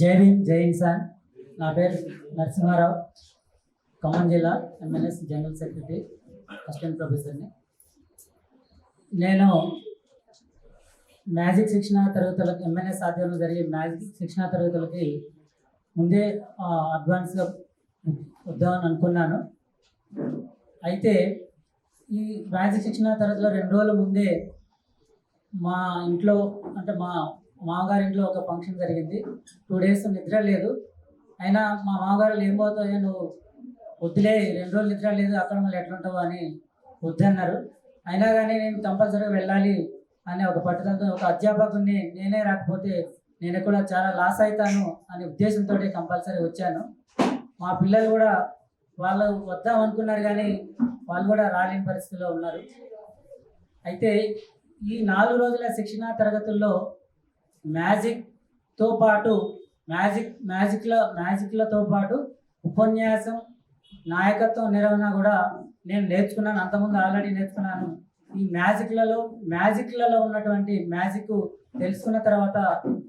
జై భీమ్ జై ఇన్సాన్ నా పేరు నరసింహారావు. ఖమ్మం జిల్లా ఎంఎన్ఎస్ జనరల్ సెక్రటరీ అసిస్టెంట్ ప్రొఫెసర్ని నేను మ్యాజిక్ శిక్షణ తరగతులకు ఎంఎన్ఎస్ ఆధ్వర్యంలో జరిగే మ్యాజిక్ శిక్షణ తరగతులకి ముందే అడ్వాన్స్గా వద్దామని అనుకున్నాను. అయితే ఈ మ్యాజిక్ శిక్షణ తరగతిలో రెండు రోజుల ముందే మా ఇంట్లో అంటే మా మామగారింట్లో ఒక ఫంక్షన్ జరిగింది. టూ డేస్ నిద్ర లేదు. అయినా మా మామగారు ఏం పోతాయో నువ్వు వద్దులే రెండు రోజులు నిద్ర లేదు అక్కడ మళ్ళీ ఎట్లుంటావు అని వద్దన్నారు. అయినా కానీ నేను కంపల్సరీగా వెళ్ళాలి అనే ఒక పట్టుదలతో ఒక అధ్యాపకుడిని నేనే రాకపోతే నేను కూడా చాలా లాస్ అవుతాను అనే ఉద్దేశంతో కంపల్సరీ వచ్చాను. మా పిల్లలు కూడా వాళ్ళు వద్దాం అనుకున్నారు కానీ వాళ్ళు కూడా రాలేని పరిస్థితిలో ఉన్నారు. అయితే ఈ నాలుగు రోజుల శిక్షణా తరగతుల్లో మ్యాజిక్తో పాటు మ్యాజిక్ మ్యాజిక్ల మ్యాజిక్లతో పాటు ఉపన్యాసం నాయకత్వం నిర్వహణ కూడా నేను నేర్చుకున్నాను. అంతకుముందు ఆల్రెడీ నేర్చుకున్నాను. ఈ మ్యాజిక్లలో మ్యాజిక్లలో ఉన్నటువంటి మ్యాజిక్ తెలుసుకున్న తర్వాత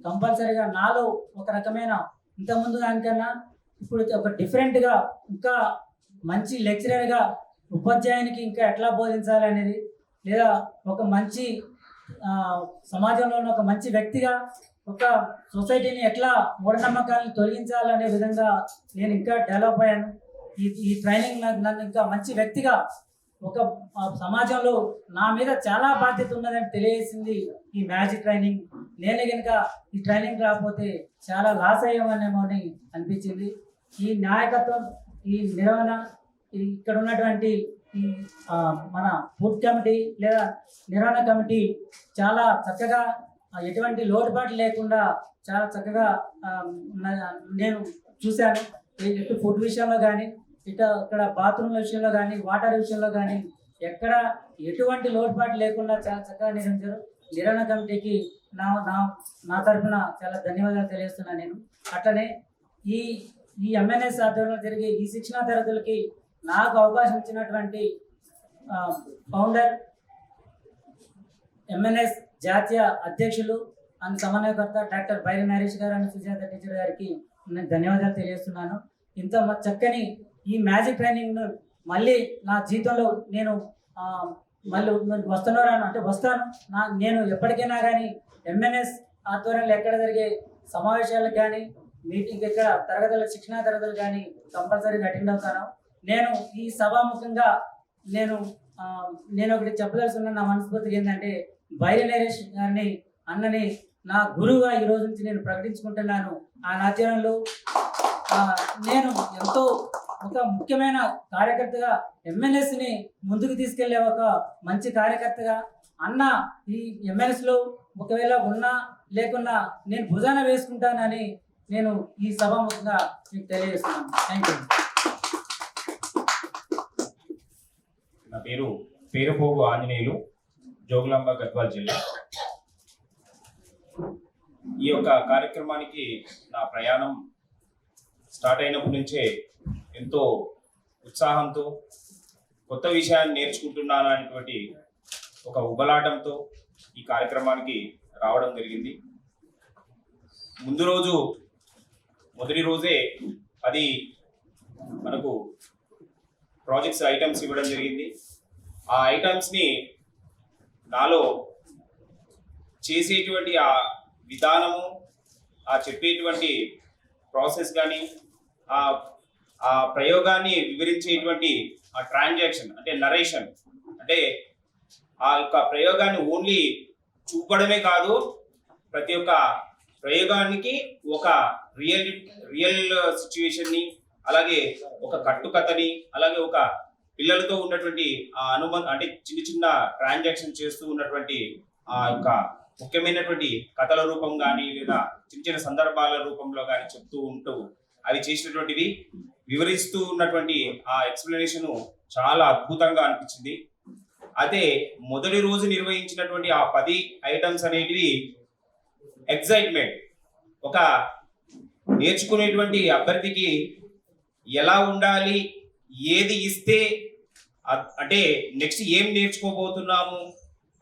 కంపల్సరీగా నాలో ఒక రకమైన ఇంతకుముందు దానికన్నా ఇప్పుడు ఒక డిఫరెంట్గా ఇంకా మంచి లెక్చరర్గా ఉపాధ్యాయునికి ఇంకా ఎట్లా బోధించాలి అనేది లేదా ఒక మంచి సమాజంలో ఉన్న ఒక మంచి వ్యక్తిగా ఒక సొసైటీని ఎట్లా మూఢనమ్మకాలను తొలగించాలనే విధంగా నేను ఇంకా డెవలప్ అయ్యాను. ఈ ఈ ట్రైనింగ్ నాకు నన్ను ఇంకా మంచి వ్యక్తిగా ఒక సమాజంలో నా మీద చాలా బాధ్యత ఉన్నదని తెలియజేసింది ఈ మ్యాజిక్ ట్రైనింగ్. నేను కనుక ఈ ట్రైనింగ్ రాకపోతే చాలా లాస్ అయ్యామనేమో అని అనిపించింది. ఈ నాయకత్వం ఈ నిర్వహణ ఇక్కడ ఉన్నటువంటి మన ఫుడ్ కమిటీ లేదా నిర్వహణ కమిటీ చాలా చక్కగా ఎటువంటి లోటుపాటు లేకుండా చాలా చక్కగా ఉన్న- నేను చూశాను. ఇటు ఫుడ్ విషయంలో కానీ ఇటు ఇక్కడ బాత్రూమ్ల విషయంలో కానీ వాటర్ విషయంలో కానీ ఎక్కడ ఎటువంటి లోటుపాటు లేకుండా చాలా చక్కగా నిర్వహించారు. నిర్వహణ కమిటీకి నా నా నా తరఫున చాలా ధన్యవాదాలు తెలియజేస్తున్నాను నేను. అట్లనే ఈ ఈ ఎంఎన్ఎస్ ఆధ్వర్యంలో జరిగే ఈ శిక్షణా తరగతులకి నాకు అవకాశం ఇచ్చినటువంటి ఫౌండర్ ఎంఎన్ఎస్ జాతీయ అధ్యక్షులు అండ్ సమన్వయకర్త డాక్టర్ బైరి నరేష్ గారు అండ్ సుజాత టీచర్ గారికి నేను ధన్యవాదాలు తెలియజేస్తున్నాను. ఇంత చక్కని ఈ మ్యాజిక్ ట్రైనింగ్ను మళ్ళీ నా జీవితంలో నేను మళ్ళీ నేను అంటే వస్తాను. నా నేను ఎప్పటికైనా కానీ ఎంఎన్ఎస్ ఆధ్వర్యంలో ఎక్కడ జరిగే సమావేశాలకు కానీ మీటింగ్ ఎక్కడ తరగతుల శిక్షణా తరగతులు కానీ కంపల్సరీగా అటెండ్ అవుతాను. నేను ఈ సభాముఖంగా నేను నేను ఒకటి చెప్పదలుచుకున్న నా మనస్ఫూర్తిగా ఏంటంటే బైరి నరేష్ గారిని అన్నని నా గురువుగా ఈ రోజు నుంచి నేను ప్రకటించుకుంటున్నాను. ఆ ఆచరణలో నేను ఎంతో ఒక ముఖ్యమైన కార్యకర్తగా ఎమ్మెల్యేస్ని ముందుకు తీసుకెళ్ళే ఒక మంచి కార్యకర్తగా అన్న ఈ ఎమ్మెల్యేస్లో ఒకవేళ ఉన్నా లేకున్నా నేను భుజాన వేసుకుంటానని నేను ఈ సభాముఖంగా మీకు తెలియజేస్తున్నాను. థ్యాంక్ యూ నా పేరు పేరుపోగు ఆంజనేయులు జోగులాంబ గద్వాల్ జిల్లా. ఈ యొక్క కార్యక్రమానికి నా ప్రయాణం స్టార్ట్ అయినప్పటి నుంచే ఎంతో ఉత్సాహంతో కొత్త విషయాన్ని నేర్చుకుంటున్నాను అనేటువంటి ఒక ఉబలాటంతో ఈ కార్యక్రమానికి రావడం జరిగింది. ముందు రోజు మొదటి రోజే అది మనకు ప్రాజెక్ట్స్ ఐటమ్స్ ఇవ్వడం జరిగింది. ఆ ఐటమ్స్ని నాలో చేసేటువంటి ఆ విధానము ఆ చెప్పేటువంటి ప్రాసెస్ కానీ ఆ ఆ ప్రయోగాన్ని వివరించేటువంటి ఆ ట్రాన్సాక్షన్ అంటే నరేషన్ అంటే ఆ యొక్క ప్రయోగాన్ని ఓన్లీ చూపడమే కాదు ప్రతి ఒక్క ప్రయోగానికి ఒక రియల్ రియల్ సిచ్యువేషన్ని అలాగే ఒక కట్టుకథని అలాగే ఒక పిల్లలతో ఉన్నటువంటి ఆ అనుబంధ అంటే చిన్న చిన్న ట్రాన్సాక్షన్ చేస్తూ ఉన్నటువంటి ఆ యొక్క ముఖ్యమైనటువంటి కథల రూపం కానీ లేదా చిన్న చిన్న సందర్భాల రూపంలో కానీ చెప్తూ ఉంటూ అవి చేసినటువంటివి వివరిస్తూ ఉన్నటువంటి ఆ ఎక్స్ప్లెనేషన్ చాలా అద్భుతంగా అనిపించింది. అదే మొదటి రోజు నిర్వహించినటువంటి ఆ పది ఐటమ్స్ అనేటివి ఎక్సైట్మెంట్ ఒక నేర్చుకునేటువంటి అభ్యర్థికి ఎలా ఉండాలి? ఏది ఇస్తే అంటే నెక్స్ట్ ఏం నేర్చుకోబోతున్నాము?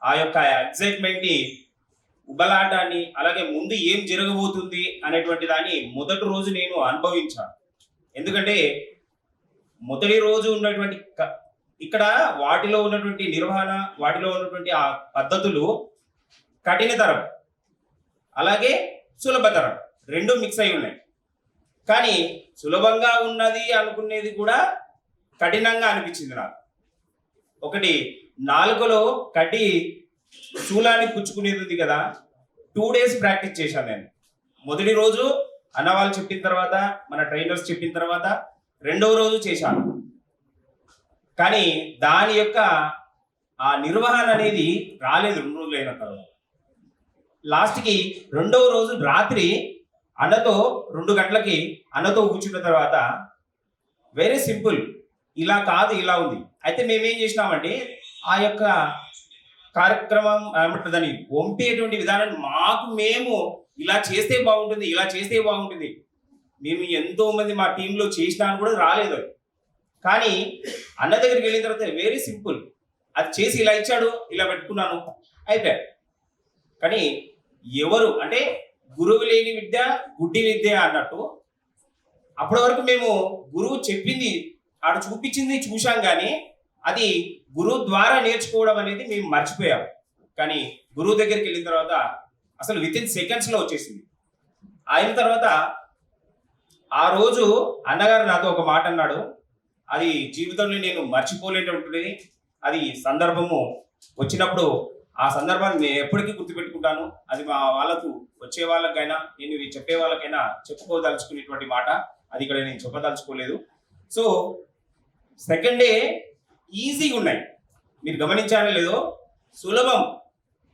ఆ యొక్క ఎగ్జైట్మెంట్ని ఉబలాటాన్ని అలాగే ముందు ఏం జరగబోతుంది అనేటువంటి దాన్ని మొదటి రోజు నేను అనుభవించాను. ఎందుకంటే మొదటి రోజు ఉన్నటువంటి క- ఇక్కడ వాటిలో ఉన్నటువంటి నిర్వహణ వాటిలో ఉన్నటువంటి ఆ పద్ధతులు కఠినతరం అలాగే సులభతరం రెండు మిక్స్ అయి ఉన్నాయి. కానీ సులభంగా ఉన్నది అనుకునేది కూడా కఠినంగా అనిపించింది నాకు. ఒకటి నాలుగులో కటి శూలాన్ని పుచ్చుకునేది ఉంది కదా టూ డేస్ ప్రాక్టీస్ చేశాను నేను. మొదటి రోజు అన్న వాళ్ళు చెప్పిన తర్వాత మన ట్రైనర్స్ చెప్పిన తర్వాత రెండవ రోజు చేశాను. కానీ దాని యొక్క ఆ నిర్వహణ అనేది రాలేదు రెండు రోజులు అయిన తర్వాత. లాస్ట్కి రెండవ రోజు రాత్రి అన్నతో రెండు గంటలకి అన్నతో కూర్చున్న తర్వాత వెరీ సింపుల్ ఇలా కాదు ఇలా ఉంది. అయితే మేమేం చేసినామంటే ఆ యొక్క కార్యక్రమం ఏమంటుందని వంపేటువంటి విధానాన్ని మాకు మేము ఇలా చేస్తే బాగుంటుంది ఇలా చేస్తే బాగుంటుంది. మేము ఎంతో మంది మా టీంలో చేసినా అని కూడా రాలేదు కానీ అన్న దగ్గరికి వెళ్ళిన తర్వాత వెరీ సింపుల్ అది చేసి ఇలా ఇచ్చాడు ఇలా పెట్టుకున్నాను అయిపోయాడు. కానీ ఎవరు అంటే గురువు లేని విద్య గుడ్డి విద్య అన్నట్టు. అప్పటి వరకు మేము గురువు చెప్పింది ఆడ చూపించింది చూశాం కానీ అది గురువు ద్వారా నేర్చుకోవడం అనేది మేము మర్చిపోయాం. కానీ గురువు దగ్గరికి వెళ్ళిన తర్వాత అసలు విత్ ఇన్ సెకండ్స్లో వచ్చేసింది. అయిన తర్వాత ఆ రోజు అన్నగారు నాతో ఒక మాట అన్నాడు. అది జీవితంలో నేను మర్చిపోలేటటువంటిది అది సందర్భము వచ్చినప్పుడు ఆ సందర్భాన్ని నేను ఎప్పటికీ గుర్తుపెట్టుకుంటాను. అది మా వాళ్ళకు వచ్చే వాళ్ళకైనా నేను ఇవి చెప్పే వాళ్ళకైనా చెప్పుకోదలుచుకునేటువంటి మాట. అది ఇక్కడ నేను చెప్పదలుచుకోలేదు. సో సెకండ్ డే ఈజీగా ఉన్నాయి. మీరు గమనించారో లేదో సులభం.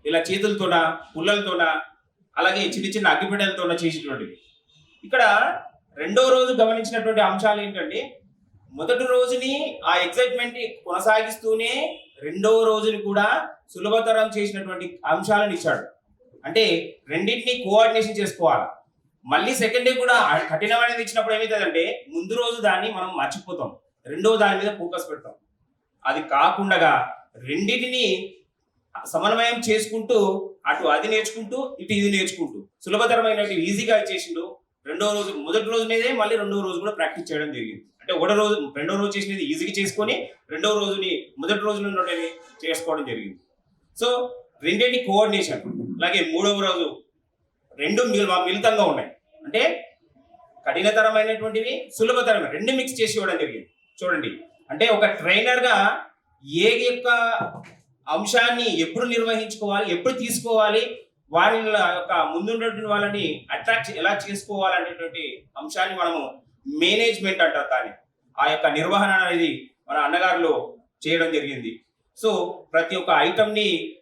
ఇలా చేతులతోన పుల్లలతోన అలాగే చిన్న చిన్న అగ్గిపెట్టెలతోన చేసేటువంటివి. ఇక్కడ రెండో రోజు గమనించినటువంటి అంశాలు ఏంటంటే మొదటి రోజుని ఆ ఎక్సైట్మెంట్ కొనసాగిస్తూనే రెండవ రోజుని కూడా సులభతరం చేసినటువంటి అంశాలను ఇచ్చాడు. అంటే రెండింటిని కోఆర్డినేషన్ చేసుకోవాలి. మళ్ళీ సెకండ్ డే కూడా కఠినమైనది ఇచ్చినప్పుడు ఏమవుతుందంటే ముందు రోజు దాన్ని మనం మర్చిపోతాం. రెండో దాని మీద ఫోకస్ పెడతాం. అది కాకుండా రెండింటిని సమన్వయం చేసుకుంటూ అటు అది నేర్చుకుంటూ ఇటు ఇది నేర్చుకుంటూ సులభతరమైన ఈజీగా చేసిండు. రెండో రోజు మొదటి రోజు మీదే మళ్ళీ రెండో రోజు కూడా ప్రాక్టీస్ చేయడం జరిగింది. అంటే ఒకటో రోజు రెండో రోజు చేసినది ఈజీగా చేసుకొని రెండో రోజుని మొదటి రోజు నుండి చేసుకోవడం జరిగింది. సో రెండింటి కోఆర్డినేషన్ అలాగే మూడవ రోజు రెండు మిల్ మిళితంగా ఉన్నాయి. అంటే కఠినతరమైనటువంటివి సులభతరమైన రెండు మిక్స్ చేసి ఇవ్వడం జరిగింది. చూడండి. అంటే ఒక ట్రైనర్గా ఏ యొక్క అంశాన్ని ఎప్పుడు నిర్వహించుకోవాలి ఎప్పుడు తీసుకోవాలి వారి యొక్క ముందున్నటువంటి వాళ్ళని అట్రాక్ట్ ఎలా చేసుకోవాలనేటువంటి అంశాన్ని మనము మేనేజ్మెంట్ అంటారు దాన్ని. ఆ యొక్క నిర్వహణ అనేది మన అన్నగారిలో చేయడం జరిగింది. సో ప్రతి ఒక్క ఐటమ్ని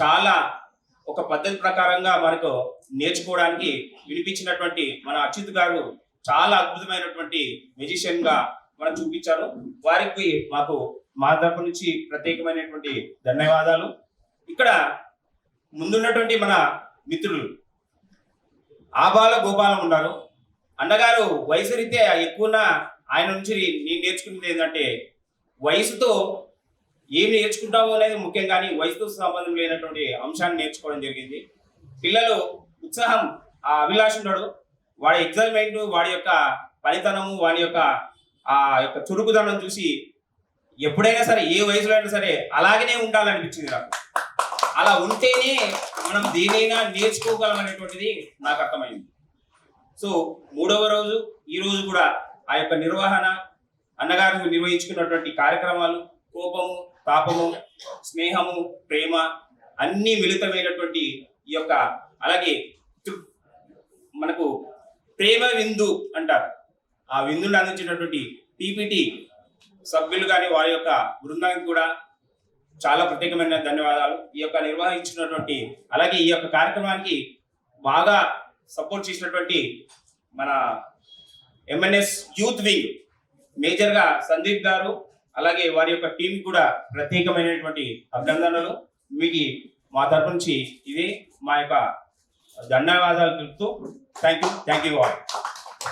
చాలా ఒక పద్ధతి ప్రకారంగా మనకు నేర్చుకోవడానికి వినిపించినటువంటి మన అచ్యుత్ గారు చాలా అద్భుతమైనటువంటి మెజిషియన్గా మనం చూపించారు. వారికి మాకు మా తరపు నుంచి ప్రత్యేకమైనటువంటి ధన్యవాదాలు. ఇక్కడ ముందున్నటువంటి మన మిత్రులు ఆబాల గోపాలం ఉన్నారు. అన్నగారు వయసు రీతే ఎక్కువ ఆయన నుంచి నేను నేర్చుకునేది ఏంటంటే వయసుతో ఏం నేర్చుకుంటామో అనేది ముఖ్యం కానీ వయసుతో సంబంధం లేనటువంటి అంశాన్ని నేర్చుకోవడం జరిగింది. పిల్లలు ఉత్సాహం ఆ అభిలాష ఉన్నాడు వాడి ఎగ్జైట్మెంట్ వాడి యొక్క పనితనము వాడి యొక్క ఆ యొక్క చురుకుదనం చూసి ఎప్పుడైనా సరే ఏ వయసులో అయినా సరే అలాగనే ఉండాలనిపించింది నాకు. అలా ఉంటేనే మనం దేనైనా నేర్చుకోగలం అనేటువంటిది నాకు అర్థమైంది. సో మూడవ రోజు ఈ రోజు కూడా ఆ యొక్క నిర్వహణ అన్నగారు నిర్వహించుకున్నటువంటి కార్యక్రమాలు కోపము తాపము స్నేహము ప్రేమ అన్నీ మిళితమైనటువంటి ఈ యొక్క అలాగే మనకు ప్రేమ విందు అంటారు. ఆ విందుని అందించినటువంటి టీపీటీ సభ్యులు కానీ వారి యొక్క బృందానికి కూడా చాలా ప్రత్యేకమైన ధన్యవాదాలు. ఈ యొక్క నిర్వహించినటువంటి అలాగే ఈ యొక్క కార్యక్రమానికి బాగా సపోర్ట్ చేసినటువంటి మన ఎంఎన్ఎస్ యూత్ వింగ్ మేజర్గా సందీప్ గారు అలాగే వారి యొక్క టీం కూడా ప్రత్యేకమైనటువంటి అభినందనలు. మీకు మా తరపు నుంచి ఇది మా యొక్క ధన్యవాదాలు తెలుపుతూ thank you thank you all